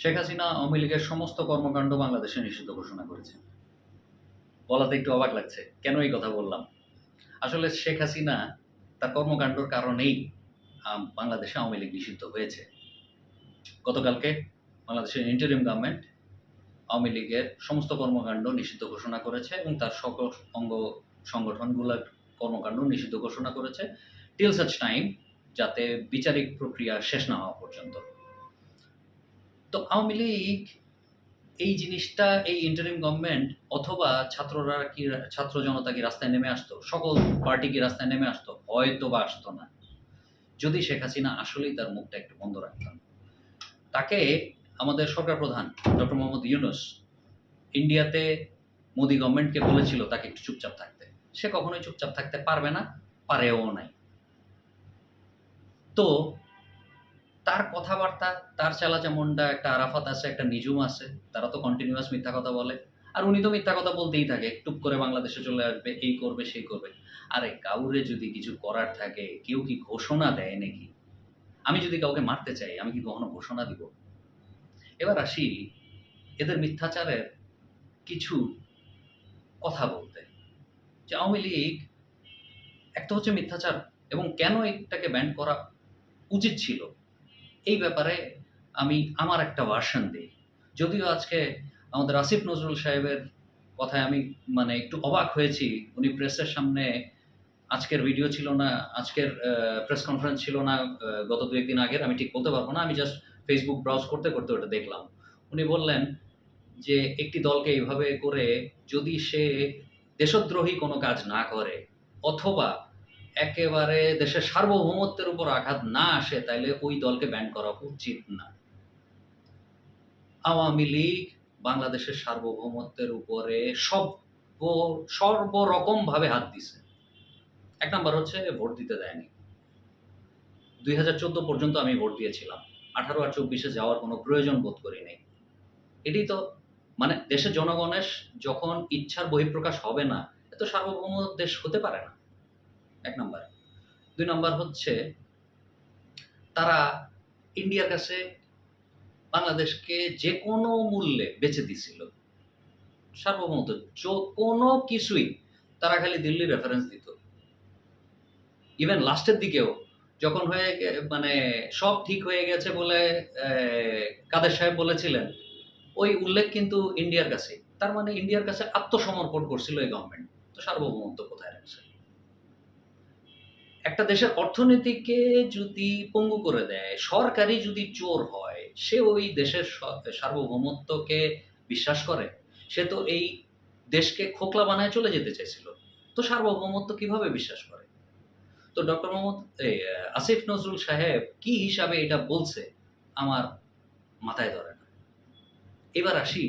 শেখ হাসিনা আওয়ামী লীগের সমস্ত কর্মকাণ্ড বাংলাদেশে নিষিদ্ধ ঘোষণা করেছে। বলাতে একটু অবাক লাগছে, কেন এই কথা বললাম? আসলে শেখ হাসিনা তার কর্মকাণ্ডর কারণেই বাংলাদেশে আওয়ামী লীগ নিষিদ্ধ হয়েছে। গতকালকে বাংলাদেশের ইন্টারিম গভর্নমেন্ট আওয়ামী লীগের সমস্ত কর্মকাণ্ড নিষিদ্ধ ঘোষণা করেছে এবং তার সকল অঙ্গ সংগঠনগুলোর কর্মকাণ্ড নিষিদ্ধ ঘোষণা করেছে। টিল সাচ টাইম যাতে বিচারিক প্রক্রিয়া শেষ না হওয়া পর্যন্ত। তো আওয়ামী লীগ এই জিনিসটা, এই ইন্টারিম গভর্নমেন্ট অথবা ছাত্ররা কি, ছাত্র জনতা কি রাস্তায় নেমে আসতো? সকল পার্টি কি রাস্তায় নেমে আসতো? হয়তো বা আসতো না। যদি শেখ হাসিনা আসলেই তার মুখটা একটু বন্ধ রাখতাম। তাকে আমাদের সরকার প্রধান ডক্টর মোহাম্মদ ইউনুস ইন্ডিয়াতে মোদি গভর্নমেন্টকে বলেছিল তাকে একটু চুপচাপ থাকতে। সে কখনোই চুপচাপ থাকতে পারবে না, পারেও নাই। তো তার কথাবার্তা, তার চালাচামুন্ডা একটা আরাফাত আছে, একটা নিজুম আছে, তারা তো কন্টিনিউয়াস মিথ্যা কথা বলে। আর উনি তো মিথ্যা কথা বলতেই থাকে টুপ করে বাংলাদেশে চলে আসবে, এই করবে, সেই করবে। আরে কাউরে যদি কিছু করার থাকে, কেউ কি ঘোষণা দেয় নাকি? আমি যদি কাউকে মারতে চাই, আমি কি কখনো ঘোষণা দিব? এবার আসি এদের মিথ্যাচারের কিছু কথা বলতে। যে আওয়ামী লীগ একটা হচ্ছে মিথ্যাচার, এবং কেন এটাকে ব্যান করা উচিত ছিল? এই ব্যাপারে আমি আমার একটা ভার্সন দিই। যদিও আজকে আমাদের আসিফ নজরুল সাহেবের কথায় আমি মানে একটু অবাক হয়েছি। উনি প্রেসের সামনে আজকের ভিডিও ছিল না, আজকের প্রেস কনফারেন্স ছিল না গত দু একদিন আগের, আমি ঠিক বলতে পারব না, আমি জাস্ট ফেসবুক ব্রাউজ করতে করতে ওটা দেখলাম। উনি বললেন যে, একটি দলকে এইভাবে করে যদি সে দেশদ্রোহী কোনো কাজ না করে, অথবা একেবারে দেশের সার্বভৌমত্বের উপর আঘাত না আসে, তাইলে ওই দলকে ব্যান করা উচিত না। আওয়ামী লীগ বাংলাদেশের সার্বভৌমত্বের উপরে সব সর্বরকম ভাবে হাত দিছে। এক নাম্বার হচ্ছে ভোট দিতে দেয়নি। দুই হাজার চোদ্দ পর্যন্ত আমি ভোট দিয়েছিলাম। আঠারো আর চব্বিশে যাওয়ার কোনো প্রয়োজন বোধ করি নেই। এটি তো মানে দেশের জনগণের যখন ইচ্ছার বহিঃপ্রকাশ হবে না এত সার্বভৌম দেশ হতে পারে না। এক নাম্বার। দুই নাম্বার হচ্ছে, তারা ইন্ডিয়ার কাছে বাংলাদেশকে যে কোনো মূল্যে বেচে দিছিল। সার্বভৌমত্ব, যো- কোনো কিছুই তারা খালি দিল্লি রেফারেন্স দিত। ইভেন লাস্টের দিকেও, যখন হয়ে মানে সব ঠিক হয়ে গেছে বলে কাদের সাহেব বলেছিলেন, ওই উল্লেখ কিন্তু ইন্ডিয়ার কাছে তার মানে ইন্ডিয়ার কাছে আত্মসমর্পণ করছিল এই গভর্নমেন্ট তো সার্বভৌমত্ব কোথায় রাখছে? একটা দেশের অর্থনীতিকে যদি পঙ্গু করে দেয়, সরকারি যদি চোর হয়, সে ওই দেশের সার্বভৌমত্বকে বিশ্বাস করে। সে তো এই দেশকে খোকলা বানায় চলে যেতে চাইছিল। তো সার্বভৌমত্ব কীভাবে বিশ্বাস করে? তো ডক্টর মোহাম্মদ আসিফ নজরুল সাহেব কি হিসাবে এটা বলছে আমার মাথায় ধরে না। এবার আসি,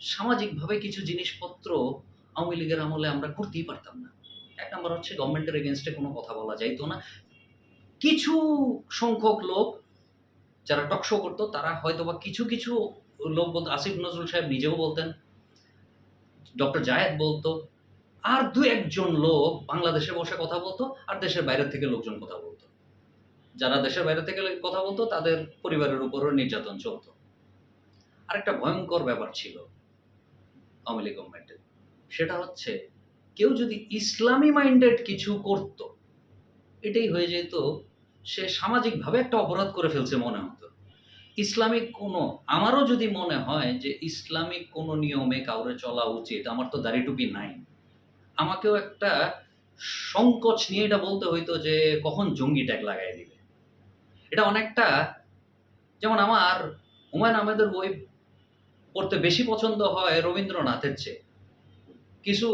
সামাজিকভাবে কিছু জিনিসপত্র আওয়ামী লীগের আমলে আমরা করতেই পারতাম না। এক নম্বর হচ্ছে গভর্নমেন্টের এগেনস্টে কোনো কথা বলা যাইতো না। কিছু সংখ্যক লোক যারা টকশো করতো, তারা হয়তো বা কিছু কিছু লোক বলতো, আসিফ নজরুল সাহেব নিজেও বলতেন ডক্টর জায়েদ বলতো, আর দু একজন লোক বাংলাদেশে বসে কথা বলতো, আর দেশের বাইরে থেকে লোকজন কথা বলতো। যারা দেশের বাইরে থেকে কথা বলতো, তাদের পরিবারের উপরও নির্যাতন চলতো। আরেকটা ভয়ঙ্কর ব্যাপার ছিল আওয়ামী লীগ গভর্নমেন্টের সেটা হচ্ছে কেউ যদি ইসলামী মাইন্ডেড কিছু করত, এটাই হয়ে যেত, সে সামাজিকভাবে একটা অপরাধ করে ফেলছে মনে হতো। ইসলামিক কোনো, আমারও যদি মনে হয় যে ইসলামিক কোনো নিয়মে কাউরে চলা উচিত, আমার তো দাড়ি টুপি নাই। আমাকেও একটা সংকোচ নিয়ে এটা বলতে হইতো যে কখন জঙ্গি ট্যাগ লাগাই দিবে। এটা অনেকটা, যেমন আমার হুমায়ুন আহমেদের বই পড়তে বেশি পছন্দ হয় রবীন্দ্রনাথের চেয়ে। কিছু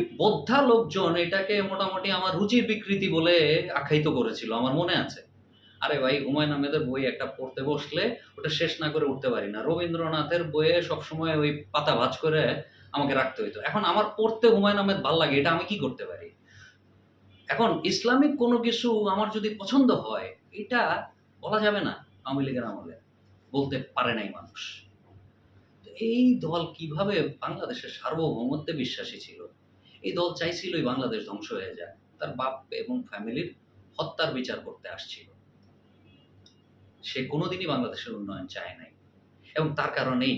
বোদ্ধা লোকজন এটাকে মোটামুটি আমার রুচির বিকৃতি বলে আখ্যায়িত করেছিল, আমার মনে আছে। আরে ভাই, হুমায়ুন আহমেদের বই একটা পড়তে বসলে ওটা শেষ না করে উঠতে পারি না। রবীন্দ্রনাথের বইয়ে সবসময় ওই পাতা ভাজ করে আমাকে রাখতে হইতো। এখন আমার পড়তে হুমায়ুন আহমেদ ভালো লাগে, এটা আমি কি করতে পারি? এখন ইসলামিক কোনো কিছু আমার যদি পছন্দ হয়, এটা বলা যাবে না আওয়ামী লীগের আমলে। বলতে পারে নাই মানুষ। এই দল কীভাবে বাংলাদেশের সার্বভৌমত্বে বিশ্বাসী ছিল? এই দল চাইছিলই বাংলাদেশ ধ্বংস হয়ে যায় তার বাপ এবং ফ্যামিলির হত্যার বিচার করতে আসছিল। সে কোনোদিনই বাংলাদেশের উন্নয়ন চায় নাই। এবং তার কারণেই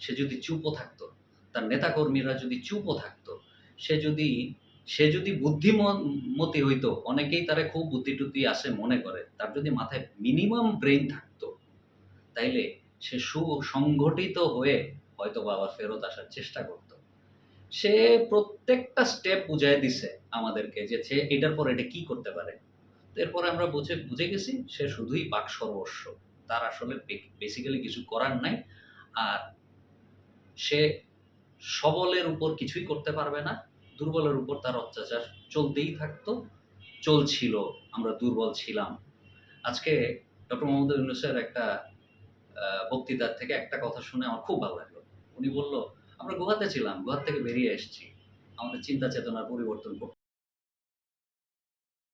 সে যদি চুপও থাকতো, তার নেতাকর্মীরা যদি চুপও থাকতো, সে যদি সে যদি বুদ্ধিমতী হইতো, অনেকেই তারে খুব বুদ্ধি টুদ্ধি আসে মনে করে, তার যদি মাথায় মিনিমাম ব্রেন থাকতো, তাইলে সে সুসংগঠিত হয়ে হয়তো বা আবার ফেরত আসার চেষ্টা করত। সে প্রত্যেকটা স্টেপ বুঝাই দিছে আমাদেরকে যে সে এটার পর এটা কি করতে পারে। এরপরে আমরা বুঝে বুঝে গেছি সে শুধুই বাক সর্বস্ব। তার আসলে বেসিক্যালি কিছু করার নাই। আর সে সবলের উপর কিছুই করতে পারবে না। দুর্বলের উপর তার অত্যাচার চলতেই থাকতো, চলছিল, আমরা দুর্বল ছিলাম। আজকে ডক্টর মোহাম্মদ ইউনুসের একটা বক্তৃতার থেকে একটা কথা শুনে আমার খুব ভালো লাগল। উনি বলল আমরা গোয়াতে ছিলাম গুহার থেকে বেরিয়ে এসেছি। আমাদের চিন্তা চেতনার পরিবর্তন